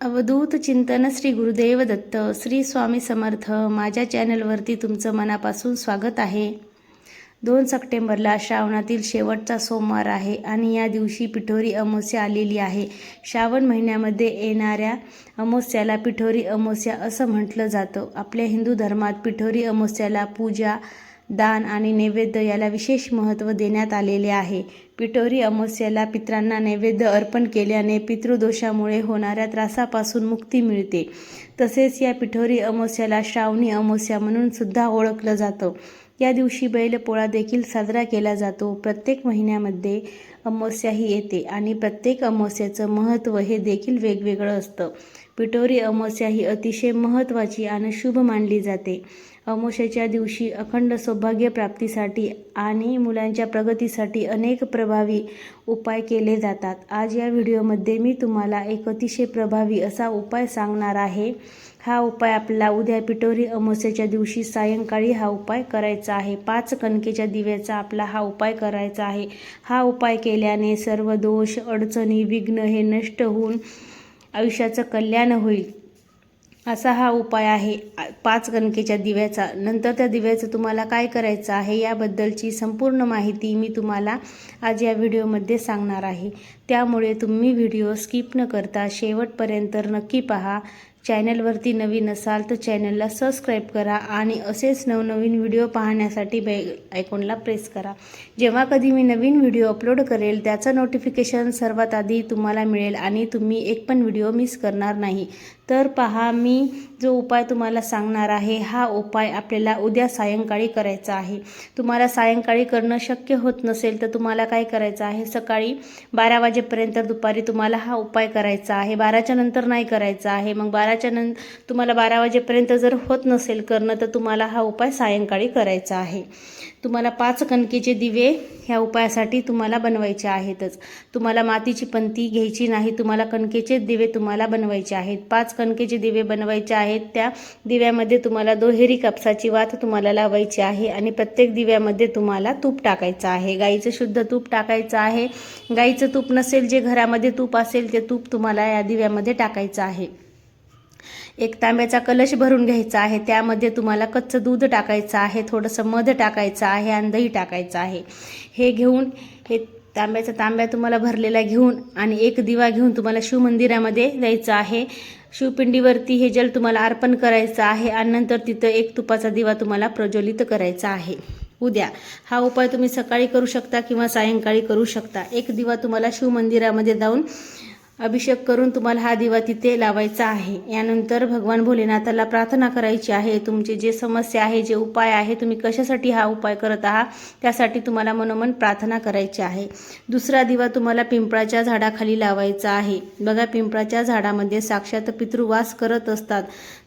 अवधूत चिंतन श्री गुरुदेव दत्त श्री स्वामी समर्थ माझ्या चॅनलवरती तुमचं मनापासून स्वागत आहे. दोन सप्टेंबरला श्रावणातील शेवटचा सोमवार आहे आणि या दिवशी पिठोरी अमावस्या आलेली आहे. श्रावण महिन्यामध्ये येणाऱ्या अमावस्याला पिठोरी अमावस्या असं म्हटलं जातं. आपल्या हिंदू धर्मात पिठोरी अमावस्याला पूजा दान आणि नैवेद्य याला विशेष महत्त्व देण्यात आलेले आहे. पिठोरी अमावस्याला पित्रांना नैवेद्य अर्पण केल्याने पितृदोषामुळे होणाऱ्या त्रासापासून मुक्ती मिळते. तसेच या पिठोरी अमावस्याला श्रावणी अमावस्या म्हणून सुद्धा ओळखलं जातं. या दिवशी बैलपोळा देखील साजरा केला जातो. प्रत्येक महिन्यामध्ये अमावस्या ही येते आणि प्रत्येक अमावस्याचं महत्त्व हे देखील वेगवेगळं असतं. पिठोरी अमावस्या ही अतिशय महत्त्वाची आणि शुभ मानली जाते. अमावस्याच्या दिवशी अखंड सौभाग्य प्राप्तीसाठी आणि मुलांच्या प्रगतीसाठी अनेक प्रभावी उपाय केले जातात. आज या व्हिडिओमध्ये मी तुम्हाला एक अतिशय प्रभावी असा उपाय सांगणार आहे. हा उपाय आपला उद्या पिटोरी अमावस्याच्या दिवशी सायंकाळी हा उपाय करायचा आहे. पाच कणकेच्या दिव्याचा आपला हा उपाय करायचा आहे. हा उपाय केल्याने सर्व दोष अडचणी विघ्न हे नष्ट होऊन आयुष्याचं कल्याण होईल. असा हा उपाय आहे. पाच कणकेच्या दिव्याचा. नंतर त्या दिव्याचं तुम्हाला काय करायचं आहे याबद्दलची संपूर्ण माहिती मी तुम्हाला आज या व्हिडिओमध्ये सांगणार आहे. त्यामुळे तुम्ही व्हिडिओ स्किप न करता शेवटपर्यंत नक्की पहा. चॅनलवरती नवीन असाल तर चॅनलला सबस्क्राईब करा आणि असेच नवनवीन व्हिडिओ पाहण्यासाठी बे आयकॉनला प्रेस करा. जेव्हा कधी मी नवीन व्हिडिओ अपलोड करेल त्याचं नोटिफिकेशन सर्वात आधी तुम्हाला मिळेल आणि तुम्ही एक पण व्हिडिओ मिस करणार नाही. तर पहा मी जो उपाय तुम्हाला सांगणार आहे हा उपाय आपल्याला उद्या सायंकाळी करायचा आहे. तुम्हाला सायंकाळी करणं शक्य होत नसेल तर तुम्हाला काय करायचं आहे? सकाळी बारा वाजेपर्यंत दुपारी तुम्हाला हा उपाय करायचा आहे. बाराच्या नंतर नाही करायचा आहे. मग बाराच्या नं तुम्हाला बारा वाजेपर्यंत जर होत नसेल करणं तर तुम्हाला हा उपाय सायंकाळी करायचा आहे. तुम्हाला पाच कणकेचे दिवे ह्या उपायासाठी तुम्हाला बनवायचे आहेतच. तुम्हाला मातीची पंती घ्यायची नाही. तुम्हाला कणकेचे दिवे तुम्हाला बनवायचे आहेत. पाच कणकेचे दिवे बनवायचे आहेत. त्या दिव्यामध्ये तुम्हाला दुहेरी कापसाची वात तुम्हाला लावायची आहे आणि प्रत्येक दिव्यामध्ये तुम्हाला तूप टाकायचं आहे. गाईचं शुद्ध तूप टाकायचं आहे. गाईचं तूप नसेल जे घरामध्ये तूप असेल ते तूप तुम्हाला या दिव्यामध्ये टाकायचं आहे. एक तांब्याचा कलश भरून घ्यायचा आहे. त्यामध्ये तुम्हाला कच्चं दूध टाकायचं आहे. थोडंसं मध टाकायचं आहे आणि दही टाकायचं आहे. हे घेऊन हे तांब्याचा तांब्या तुम्हाला भरलेला घेऊन आणि एक दिवा घेऊन तुम्हाला शिवमंदिरामध्ये जायचं आहे. शिवपिंडीवरती हे जल तुम्हाला अर्पण करायचं आहे आणि नंतर तिथं एक तुपाचा दिवा तुम्हाला प्रज्वलित करायचा आहे. उद्या हा उपाय तुम्ही सकाळी करू शकता किंवा सायंकाळी करू शकता. एक दिवा तुम्हाला शिवमंदिरामध्ये जाऊन अभिषेक करून तुम्हाला हा दिवा तिथे लावायचा आहे. यानंतर भगवान भोलेनाथाला प्रार्थना करायची आहे तुमचे जे समस्या आहे जे उपाय आहे तुम्ही कशासाठी हा उपाय करत आहात त्यासाठी तुम्हाला मनोमन प्रार्थना करायची आहे. दुसरा दिवा तुम्हाला पिंपळाच्या झाडाखाली लावायचा आहे. बघा पिंपळाच्या झाडामध्ये साक्षात पितृवास करत असतात.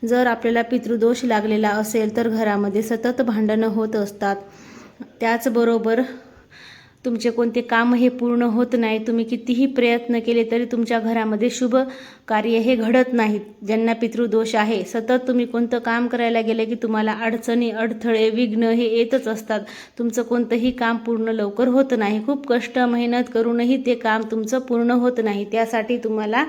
जर आपल्याला पितृदोष लागलेला असेल तर घरामध्ये सतत भांडणं होत असतात. त्याचबरोबर तुमचे कोणते काम हे पूर्ण होत नाही तुम्ही कितीही प्रयत्न केले तरी तुमच्या घरामध्ये शुभ कार्य हे घडत नाहीत ज्यांना पितृदोष आहे सतत तुम्ही कोणतं काम करायला गेलं की तुम्हाला अडचणी अडथळे विघ्न हे येतच असतात. तुमचं कोणतंही काम पूर्ण लवकर होत नाही. खूप कष्ट मेहनत करूनही ते काम तुमचं पूर्ण होत नाही. त्यासाठी तुम्हाला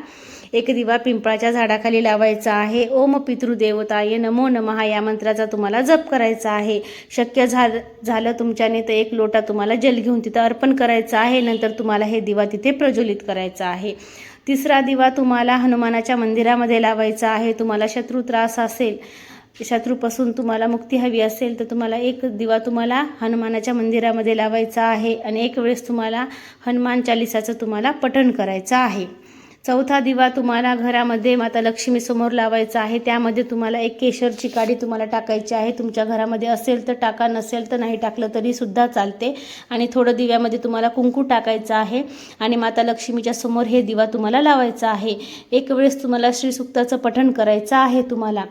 एक दिवा पिंपळाच्या झाडाखाली लावायचा आहे. ओम पितृदेवताय नमो नमः या मंत्राचा तुम्हाला जप करायचा आहे. शक्य झालं झालं तुमच्याने तर एक लोटा तुम्हाला जल घेऊन तिथं अर्पण करायचं आहे नंतर तुम्हाला हे दिवा तिथे प्रज्वलित करायचा आहे. तिसरा दिवा तुम्हाला हनुमानाच्या मंदिरामध्ये लावायचा आहे. तुम्हाला शत्रू त्रास असेल शत्रूपासून तुम्हाला मुक्ती हवी असेल तर तुम्हाला एक दिवा तुम्हाला हनुमानाच्या मंदिरामध्ये लावायचा आहे. आणि एक वेळेस तुम्हाला हनुमान चालिसाचं तुम्हाला पठण करायचं आहे. चौथा दिवा तुम्हाला घरामध्ये माता लक्ष्मीसमोर लावायचा आहे. त्यामध्ये तुम्हाला एक केशरची काडी तुम्हाला टाकायची आहे. तुमच्या घरामध्ये असेल तर टाका नसेल तर नाही टाकलं तरी सुद्धा चालते. आणि थोडं दिव्यामध्ये तुम्हाला कुंकू टाकायचं आहे. आणि माता लक्ष्मीच्या समोर हे दिवा तुम्हाला लावायचा आहे. एक वेळेस तुम्हाला श्रीसुक्ताचं पठण करायचं आहे तुम्हाला.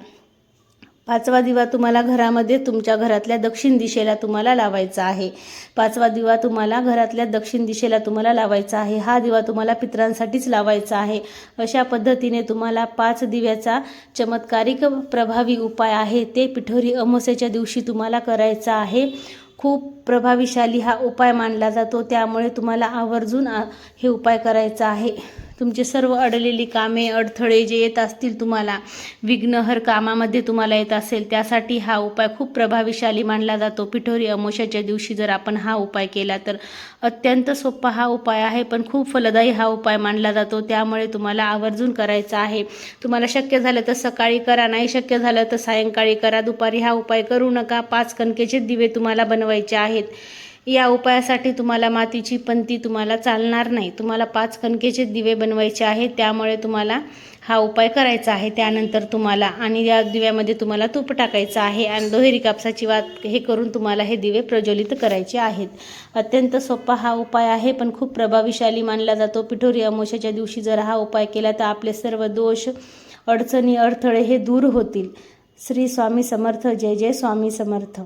पाचवा दिवा तुम्हाला घरामध्ये तुमच्या घरातल्या दक्षिण दिशेला तुम्हाला लावायचा आहे. पाचवा दिवा तुम्हाला घरातल्या दक्षिण दिशेला तुम्हाला लावायचा आहे. हा दिवा तुम्हाला पितरांसाठीच लावायचा आहे. अशा पद्धतीने तुम्हाला पाच दिव्याचा चमत्कारिक प्रभावी उपाय आहे. ते पिठोरी अमावस्याच्या दिवशी तुम्हाला करायचा आहे. खूप प्रभावीशाली हा उपाय मानला जातो. त्यामुळे तुम्हाला आवर्जून हे उपाय करायचा आहे. तुमचे सर्व अडलेली कामे अडथळे जे येत असतील तुम्हाला विघ्नहर कामामध्ये तुम्हाला येत असेल त्यासाठी हा उपाय खूप प्रभावीशाली मानला जातो. पिठोरी अमोशाच्या दिवशी जर आपण हा उपाय केला तर अत्यंत सोपा हा उपाय आहे पण खूप फलदायी हा उपाय मानला जातो. त्यामुळे तुम्हाला आवर्जून करायचा आहे. तुम्हाला शक्य झालं तर सकाळी करा नाही शक्य झालं तर सायंकाळी करा. दुपारी हा उपाय करू नका. पाच कणकेचे दिवे तुम्हाला बनवायचे आहेत. या उपायासाठी तुम्हाला मातीची पंती तुम्हाला चालणार नाही. तुम्हाला पाच कणकेचे दिवे बनवायचे आहेत त्यामुळे तुम्हाला हा उपाय करायचा आहे. त्यानंतर तुम्हाला आणि या दिव्यामध्ये तुम्हाला तूप टाकायचं आहे आणि दोहेरी कापसाची वात हे करून तुम्हाला हे दिवे प्रज्वलित करायचे आहेत. अत्यंत सोपा हा उपाय आहे पण खूप प्रभावीशाली मानला जातो. पिठोरी अमोशाच्या दिवशी जर हा उपाय केला तर आपले सर्व दोष अडचणी अडथळे हे दूर होतील. श्री स्वामी समर्थ. जय जय स्वामी समर्थ.